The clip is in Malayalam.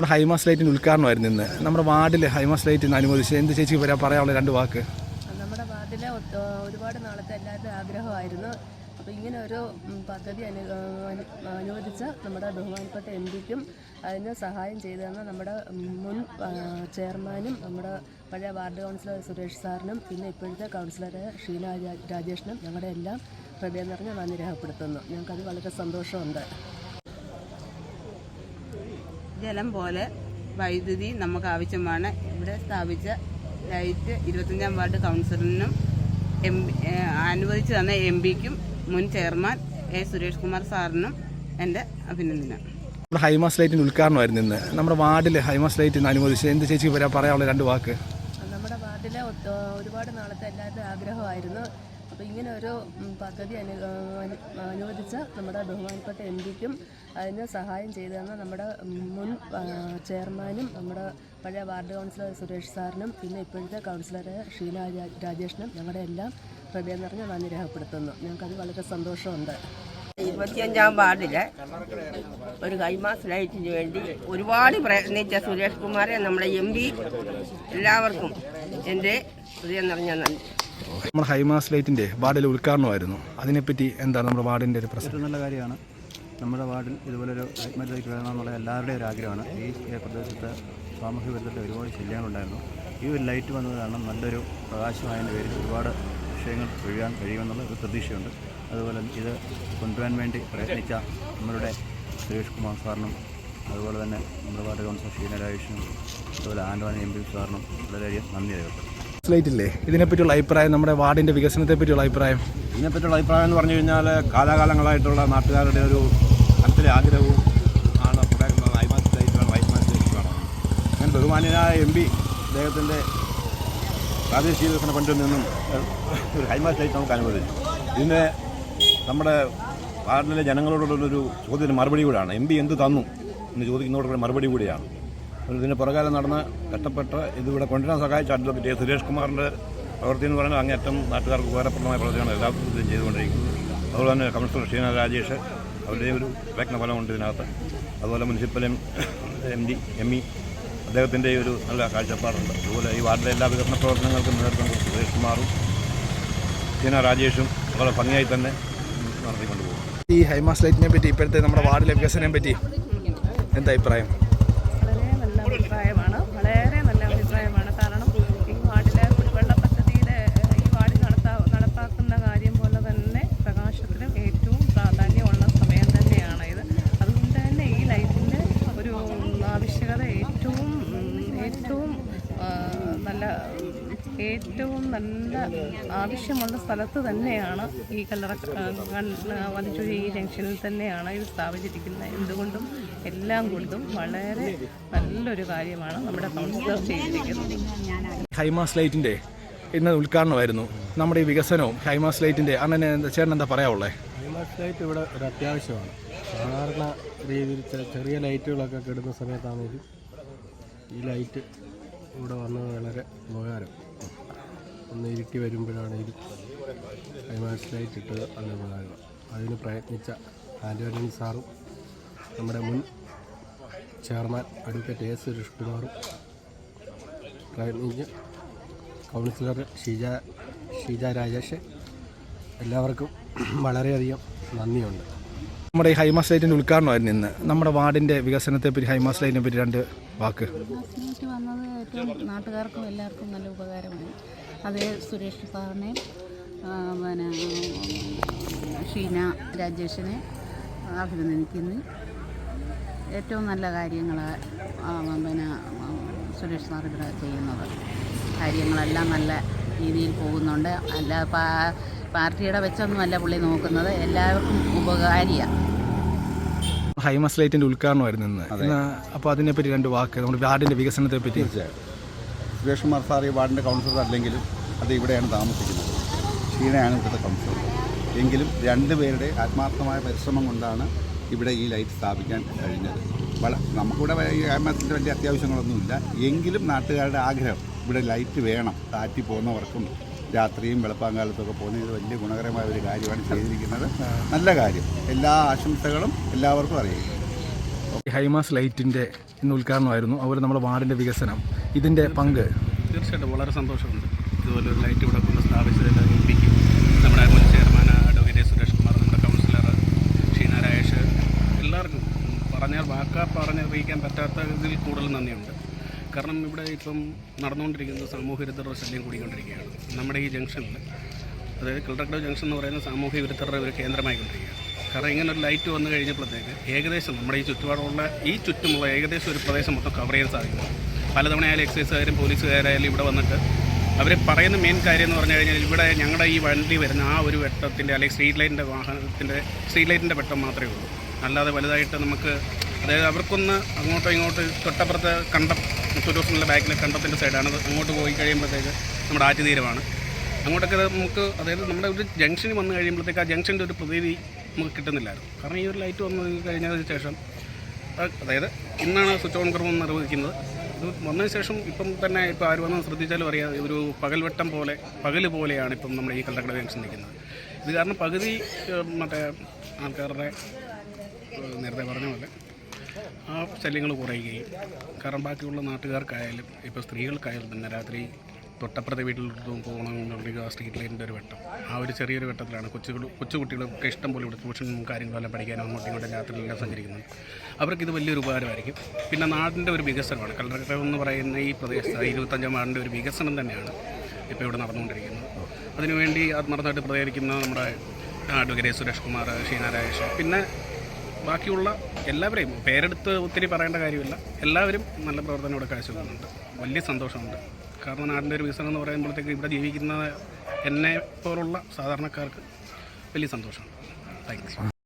നമ്മുടെ ഹൈമാസ് ലൈറ്റിന്റെ ഉദ്ഘാടനമായിരുന്നു ഇന്ന്. നമ്മുടെ വാർഡിൽ ഹൈമാസ് ലൈറ്റ് ഇന്ന് അനുവദിച്ചു എന്ത് ചേച്ചി വരാൻ പറയാനുള്ള രണ്ട് വാക്ക്? നമ്മുടെ വാർഡിലെ ഒരുപാട് നാളത്തെ എല്ലാവരുടെ ആഗ്രഹമായിരുന്നു. അപ്പോൾ ഇങ്ങനെ ഒരു പദ്ധതി അനു അനു- അനുവദിച്ച നമ്മുടെ ബഹുമാനപ്പെട്ട എം പിക്കും അതിന് സഹായം ചെയ്തു തന്ന നമ്മുടെ മുൻ ചെയർമാനും നമ്മുടെ പഴയ വാർഡ് കൗൺസിലർ സുരേഷ് സാറിനും പിന്നെ ഇപ്പോഴത്തെ കൗൺസിലർ രാ- രാജേഷിനും ഞങ്ങളുടെ എല്ലാം ഹൃദയം നിറഞ്ഞ നന്ദി രേഖപ്പെടുത്തുന്നു. ഞങ്ങൾക്കത് വളരെ സന്തോഷമുണ്ട്. ജലം പോലെ വൈദ്യുതി നമുക്ക് ആവശ്യമാണ് ഇവിടെ സ്ഥാപിച്ച ലൈറ്റ് ഇരുപത്തഞ്ചാം വാർഡ് കൗൺസിലിനും എം അനുവദിച്ചു തന്ന എം പിക്കും മുൻ ചെയർമാൻ എ സുരേഷ് കുമാർ സാറിനും എന്റെ അഭിനന്ദനം. നമ്മുടെ ഹൈമാസ് ലൈറ്റിന്റെ ഉദ്ഘാടനമായിരുന്നു ഇന്ന്. നമ്മുടെ വാർഡിൽ ഹൈമാസ് ലൈറ്റിന് അനുവദിച്ച് എന്ത് ചേച്ചിക്ക് വരാൻ പറയാനുള്ള രണ്ട് വാക്ക്? നമ്മുടെ വാർഡിലെ ഒരുപാട് നാളത്തെ എല്ലാവരുടെയും ആഗ്രഹമായിരുന്നു. അപ്പോൾ ഇങ്ങനെ ഒരു പദ്ധതി അനു അനു- അനുവദിച്ച നമ്മുടെ ബഹുമാനപ്പെട്ട എം പിക്കും അതിന് സഹായം ചെയ്തു തന്ന നമ്മുടെ മുൻ ചെയർമാനും നമ്മുടെ പഴയ വാർഡ് കൗൺസിലർ സുരേഷ് സാറിനും പിന്നെ ഇപ്പോഴത്തെ കൗൺസിലറായ ഷീല രാജേഷിനും ഞങ്ങളുടെ എല്ലാം ഹൃദയം നിറഞ്ഞ നന്ദി രേഖപ്പെടുത്തുന്നു. ഞങ്ങൾക്കത് വളരെ സന്തോഷമുണ്ട്. ഇരുപത്തിയഞ്ചാം വാർഡിലെ ഒരു കൈമാസ് ലൈറ്റിന് വേണ്ടി ഒരുപാട് പ്രയത്നിച്ച സുരേഷ് കുമാറെ നമ്മുടെ എം പി എല്ലാവർക്കും എന്റെ ഹൃദയം നിറഞ്ഞ നന്ദി. നമ്മുടെ ഹൈമാസ് ലൈറ്റിന്റെ വാർഡിൽ ഉദ്ഘാടനമായിരുന്നു. അതിനെപ്പറ്റി എന്താണ് നമ്മുടെ വാർഡിന്റെ ഒരു പ്രശ്നം നല്ല കാര്യമാണ് നമ്മുടെ വാർഡിൽ ഇതുപോലൊരു ലൈറ്റ് ലൈറ്റ് വേണമെന്നുള്ള എല്ലാവരുടെയും ഒരു ആഗ്രഹമാണ്. ഈ പ്രദേശത്ത് സാമൂഹ്യ ബന്ധത്തിൽ ഒരുപാട് ശല്യങ്ങളുണ്ടായിരുന്നു ഈ ഒരു ലൈറ്റ് വന്നത് കാരണം നല്ലൊരു പ്രകാശമായതിന്റെ പേരിൽ ഒരുപാട് വിഷയങ്ങൾ ഒഴിയാൻ കഴിയുമെന്നുള്ള ഒരു പ്രതീക്ഷയുണ്ട്. അതുപോലെ ഇത് കൊണ്ടുവരാൻ വേണ്ടി പ്രയത്നിച്ച നമ്മളുടെ സുരേഷ് കുമാർ സാറിനും അതുപോലെ തന്നെ നമ്മുടെ വാർഡ് കൗൺസിലർ ഷീന അതുപോലെ ആൻഡ്വാനി എം പി സാറിനും വളരെയധികം നന്ദി രേഖപ്പെടുത്തുന്നു ലൈറ്റ് ഇല്ലേ? ഇതിനെപ്പറ്റിയുള്ള അഭിപ്രായം നമ്മുടെ വാർഡിന്റെ വികസനത്തെ പറ്റിയുള്ള അഭിപ്രായം. ഇതിനെപ്പറ്റിയുള്ള അഭിപ്രായം എന്ന് പറഞ്ഞു കഴിഞ്ഞാൽ കാലാകാലങ്ങളായിട്ടുള്ള നാട്ടുകാരുടെ ഒരു മനസ്സിലെ ആഗ്രഹവും ആണ് ഞാൻ ബഹുമാന്യനായ എം പി അദ്ദേഹത്തിന്റെ പ്രാദേശിക വികസന ഫണ്ടിൽ നിന്നും ഒരു ഹൈമാസ് ലൈറ്റ് നമുക്ക് അനുവദിച്ചു. ഇതിന് നമ്മുടെ വാർഡിലെ ജനങ്ങളോടുള്ളൊരു ചോദ്യത്തിന് മറുപടി കൂടിയാണ്. എം പി എന്ത് തന്നു എന്ന് ചോദിക്കുന്നതോടുള്ള മറുപടി കൂടിയാണ്. ഇതിന് പുറകാലം നടന്ന കഷ്ടപ്പെട്ട ഇതിവിടെ കൊണ്ടുവരാൻ സഹായിച്ച അഡ്വക്കേറ്റ്. സുരേഷ് കുമാറിന്റെ പ്രവൃത്തി എന്ന് പറയുന്നത് അങ്ങേറ്റം നാട്ടുകാർക്ക് ഉപകാരപ്രദമായ പ്രവൃത്തിയാണ് എല്ലാ ചെയ്തുകൊണ്ടിരിക്കുന്നത്. അതുപോലെ തന്നെ കമ്മീഷണർ ഷീന രാജേഷ് അവരുടെ ഒരു പ്രയത്നഫലമുണ്ട് ഇതിനകത്ത്. അതുപോലെ municipal M M D M E അദ്ദേഹത്തിന്റെ ഒരു നല്ല കാഴ്ചപ്പാടുണ്ട്. അതുപോലെ ഈ വാർഡിലെ എല്ലാ വികസന പ്രവർത്തനങ്ങൾക്കും നേതൃത്വം കൊടുത്തു സുരേഷ് കുമാറും ഷീന രാജേഷും വളരെ ഭംഗിയായി തന്നെ നടത്തിക്കൊണ്ടു പോകും ഈ ഹൈമാസ് ലൈറ്റിനെ പറ്റി ഇപ്പോഴത്തെ നമ്മുടെ വാർഡിലെ വികസനം പറ്റി എന്താ അഭിപ്രായം? അഭിപ്രായമാണ്. വളരെ നല്ല അഭിപ്രായമാണ്. കാരണം ഈ വാർഡിലെ കുടിവെള്ള പദ്ധതിയിലെ ഈ വാർഡിൽ നടത്താ നടപ്പാക്കുന്ന കാര്യം പോലെ തന്നെ പ്രകാശത്തിനും ഏറ്റവും പ്രാധാന്യമുള്ള സമയം തന്നെയാണ് ഇത്. അതുകൊണ്ട് തന്നെ ഈ ലൈറ്റിന്റെ ഒരു ആവശ്യകത ഏറ്റവും ഏറ്റവും നല്ല ഏറ്റവും നല്ല ആവശ്യമുള്ള സ്ഥലത്ത് തന്നെയാണ് ഈ കല്ലറ വലിച്ചൊഴി ഈ ജംഗ്ഷനിൽ തന്നെയാണ് ഇത് സ്ഥാപിച്ചിരിക്കുന്നത്. എന്തുകൊണ്ടും എല്ലാം കൊണ്ടും വളരെ നല്ലൊരു കാര്യമാണ് നമ്മുടെ കൗൺസിലർ ചെയ്തിരിക്കുന്നത്. ഹൈമാസ് ലൈറ്റിന്റെ ഇന്ന് ഉദ്ഘാടനമായിരുന്നു. നമ്മുടെ ഈ വികസനവും ഹൈമാസ് ലൈറ്റിന്റെ അങ്ങനെ എന്താ ചേട്ടൻ എന്താ പറയാവുള്ളേ ഹൈമാസ് ലൈറ്റ് ഇവിടെ ഒരു അത്യാവശ്യമാണ്. സാധാരണ രീതിയിൽ ചെറിയ ലൈറ്റുകളൊക്കെ കിടുന്ന സമയത്താണെങ്കിലും ഈ ലൈറ്റ് ഇവിടെ വന്നത് വളരെ ഉപകാരം. ഒന്ന് ഇരുട്ടി വരുമ്പോഴാണെങ്കിലും ഹൈമാസ് ലൈറ്റ് ഇട്ടത് നല്ല ഉപകാരം. അതിന് പ്രയത്നിച്ച ആന്റോണി സാറും നമ്മുടെ മുൻ ചെയർമാൻ അഡ്വക്കേറ്റ് എ സുരേഷ് കുമാറും പ്രയത്നിച്ച് കൗൺസിലർ ഷീജ ഷീജ രാജേഷ് എല്ലാവർക്കും വളരെയധികം നന്ദിയുണ്ട്. നമ്മുടെ ഈ ഹൈമാസ് ലൈറ്റിന്റെ ഉദ്ഘാടനമായിരുന്നു ഇന്ന്. നമ്മുടെ വാർഡിന്റെ വികസനത്തെ പറ്റി ഹൈമാസ് ലൈറ്റിനെ പറ്റി രണ്ട് വാക്ക്. വന്നത് ഏറ്റവും നാട്ടുകാർക്കും എല്ലാവർക്കും നല്ല ഉപകാരമാണ്. അതേ സുരേഷ് സാറിനെ പിന്നെ ഷീന രാജേഷിനെ അഭിനന്ദിക്കുന്നു. ഏറ്റവും നല്ല കാര്യങ്ങൾ പിന്നെ സുരേഷ് സാർ ഇവിടെ ചെയ്യുന്നത്. കാര്യങ്ങളെല്ലാം നല്ല രീതിയിൽ പോകുന്നുണ്ട്. അല്ല പാ- പാർട്ടിയുടെ വെച്ചൊന്നുമല്ല പുള്ളി നോക്കുന്നത്. എല്ലാവർക്കും ഉപകാരിയാണ് ഹൈമസ്ലൈറ്റിന്റെ ഉദ്ഘാടനമായിരുന്നു ഇന്ന്. അപ്പോൾ അതിനെപ്പറ്റി രണ്ട് വാക്ക് നമ്മുടെ വാർഡിന്റെ വികസനത്തെ പറ്റി തീർച്ചയായും. സുരേഷ് കുമാർ സാർ ഈ വാർഡിന്റെ കൗൺസിലർ അല്ലെങ്കിലും അത് ഇവിടെയാണ് താമസിക്കുന്നത്. ഷീനയാണ് ഇവിടുത്തെ കൗൺസിലർ. എങ്കിലും രണ്ടുപേരുടെ ആത്മാർത്ഥമായ പരിശ്രമം കൊണ്ടാണ് ഇവിടെ ഈ ലൈറ്റ് സ്ഥാപിക്കാൻ കഴിഞ്ഞത്. വള നമുക്കിവിടെ ഈ വലിയ അത്യാവശ്യങ്ങളൊന്നുമില്ല. എങ്കിലും നാട്ടുകാരുടെ ആഗ്രഹം ഇവിടെ ലൈറ്റ് വേണം കാറ്റി പോകുന്നവർക്കും രാത്രിയും വെളുപ്പാങ്കാലത്തൊക്കെ പോകുന്നത് ഇത് വലിയ ഗുണകരമായ ഒരു കാര്യമാണ് ചെയ്തിരിക്കുന്നത്. നല്ല കാര്യം. എല്ലാ ആശംസകളും എല്ലാവർക്കും അറിയിക്കും. ഈ ഹൈമാസ് ലൈറ്റിന്റെ ഇന്ന് ഉദ്ഘാടനമായിരുന്നു. അതുപോലെ നമ്മുടെ വാർഡിന്റെ വികസനം ഇതിന്റെ പങ്ക്. തീർച്ചയായിട്ടും. വളരെ സന്തോഷമുണ്ട്. ഇതുപോലെ ഒരു ലൈറ്റ് ഇവിടെ കൊണ്ട് സ്ഥാപിച്ചതിൽ എം പിക്കും നമ്മുടെ മുൻ ചെയർമാൻ അഡ്വക്കേറ്റ് സുരേഷ് കുമാർ നമ്മുടെ കൗൺസിലർ ഷീന രാജേഷ് എല്ലാവർക്കും പറഞ്ഞാൽ വാക്കാ പറഞ്ഞറിയിക്കാൻ പറ്റാത്ത ഇതിൽ കൂടുതൽ നന്ദിയുണ്ട്. കാരണം ഇവിടെ ഇപ്പം നടന്നുകൊണ്ടിരിക്കുന്നത് സാമൂഹ്യ വിരുദ്ധരുടെ ശല്യം കൂടിക്കൊണ്ടിരിക്കുകയാണ്. നമ്മുടെ ഈ ജംഗ്ഷനിൽ അതായത് കിൾട്ടക്കടവ് ജംഗ്ഷൻ എന്ന് പറയുന്ന സാമൂഹ്യ വിരുദ്ധരുടെ ഒരു കേന്ദ്രമായിക്കൊണ്ടിരിക്കുകയാണ് കാരണം ഇങ്ങനെ ഒരു ലൈറ്റ് വന്നു കഴിഞ്ഞപ്പോഴത്തേക്ക് ഏകദേശം നമ്മുടെ ഈ ചുറ്റുപാടുള്ള ഈ ചുറ്റുമുള്ള ഏകദേശം ഒരു പ്രദേശം മൊത്തം കവർ ചെയ്യാൻ സാധിക്കുന്നു. പലതവണയായാലും എക്സൈസുകാരും പോലീസുകാരായാലും ഇവിടെ വന്നിട്ട് അവർ പറയുന്ന മെയിൻ കാര്യം എന്ന് പറഞ്ഞു കഴിഞ്ഞാൽ ഇവിടെ ഞങ്ങളുടെ ഈ വണ്ടി വരുന്ന ആ ഒരു വെട്ടത്തിന്റെ അല്ലെങ്കിൽ സ്ട്രീറ്റ് ലൈറ്റിന്റെ വാഹനത്തിന്റെ സ്ട്രീറ്റ് ലൈറ്റിന്റെ വെട്ടം മാത്രമേ ഉള്ളൂ. അല്ലാതെ വലുതായിട്ട് നമുക്ക് അതായത് അവർക്കൊന്ന് അങ്ങോട്ടോ ഇങ്ങോട്ടോ തൊട്ടപ്പുറത്ത് കണ്ടം സുരൂസിന്റെ ബാക്കിലെ കണ്ടത്തിന്റെ സൈഡാണ് അങ്ങോട്ട് പോയി കഴിയുമ്പോഴത്തേക്ക് നമ്മുടെ ആറ്റുതീരമാണ് അങ്ങോട്ടൊക്കെ നമുക്ക് അതായത് നമ്മുടെ ഒരു ജംഗ്ഷനിൽ വന്നു കഴിയുമ്പോഴത്തേക്ക് ആ ജംഗ്ഷന്റെ ഒരു പ്രതീതി നമുക്ക് കിട്ടുന്നില്ലായിരുന്നു. കാരണം ഈ ഒരു ലൈറ്റ് വന്നു കഴിഞ്ഞതിന് ശേഷം അതായത് ഇന്നാണ് സ്വിച്ച് ഓൺ കർമ്മം നിർവഹിക്കുന്നത്. ഇത് വന്നതിന് ശേഷം ഇപ്പം തന്നെ ഇപ്പോൾ ആര് വന്ന് ശ്രദ്ധിച്ചാലും അറിയാം ഒരു പകൽവട്ടം പോലെ പകൽ പോലെയാണ് ഇപ്പം നമ്മുടെ ഈ കള്ളക്കട ജംഗ്ഷൻ നിൽക്കുന്നത്. ഇത് കാരണം പകുതി മറ്റേ ആൾക്കാരുടെ നേരത്തെ പറഞ്ഞ പോലെ ആ ശല്യങ്ങൾ കുറയുകയും. കാരണം ബാക്കിയുള്ള നാട്ടുകാർക്കായാലും ഇപ്പോൾ സ്ത്രീകൾക്കായാലും തന്നെ രാത്രി തൊട്ടപ്പുറത്തെ വീട്ടിലോട്ടും പോകണമെന്നുണ്ടെങ്കിൽ ആ സ്ട്രീറ്റ് ലൈറ്റിന്റെ ഒരു വെട്ടം. ആ ഒരു ചെറിയൊരു വെട്ടത്തിലാണ് കൊച്ചുകൾ കൊച്ചുകുട്ടികളൊക്കെ ഇഷ്ടം പോലെ ഇവിടെ ട്യൂഷനും കാര്യങ്ങളെല്ലാം പഠിക്കാനും അങ്ങോട്ടും ഇങ്ങോട്ടും രാത്രിയിലെല്ലാം സഞ്ചരിക്കുന്നത്. ഇത് വലിയൊരു ഉപകാരമായിരിക്കും. പിന്നെ നാടിന്റെ ഒരു വികസനമാണ്. കല്ലറക്കടവ് എന്ന് പറയുന്ന ഈ പ്രദേശത്ത് ഇരുപത്തഞ്ചാം വാർഡിന്റെ ഒരു വികസനം തന്നെയാണ് ഇപ്പോൾ ഇവിടെ നടന്നുകൊണ്ടിരിക്കുന്നത്. അതിനുവേണ്ടി ആത്മാർത്ഥമായിട്ട് പ്രതികരിക്കുന്ന നമ്മുടെ അഡ്വക്കേറ്റ് സുരേഷ് കുമാർ ശ്രീനാരായണ പിന്നെ ബാക്കിയുള്ള എല്ലാവരെയും പേരെടുത്ത് ഒത്തിരി പറയേണ്ട കാര്യമില്ല. എല്ലാവരും നല്ല പ്രവർത്തനം ഇവിടെ കാഴ്ചവെക്കുന്നുണ്ട്. വലിയ സന്തോഷമുണ്ട്. കാരണം നാടിന്റെ ഒരു വികസനം എന്ന് പറയുമ്പോഴത്തേക്ക് ഇവിടെ ജീവിക്കുന്ന എന്നെ പോലുള്ള സാധാരണക്കാർക്ക് വലിയ സന്തോഷമുണ്ട് താങ്ക്സ്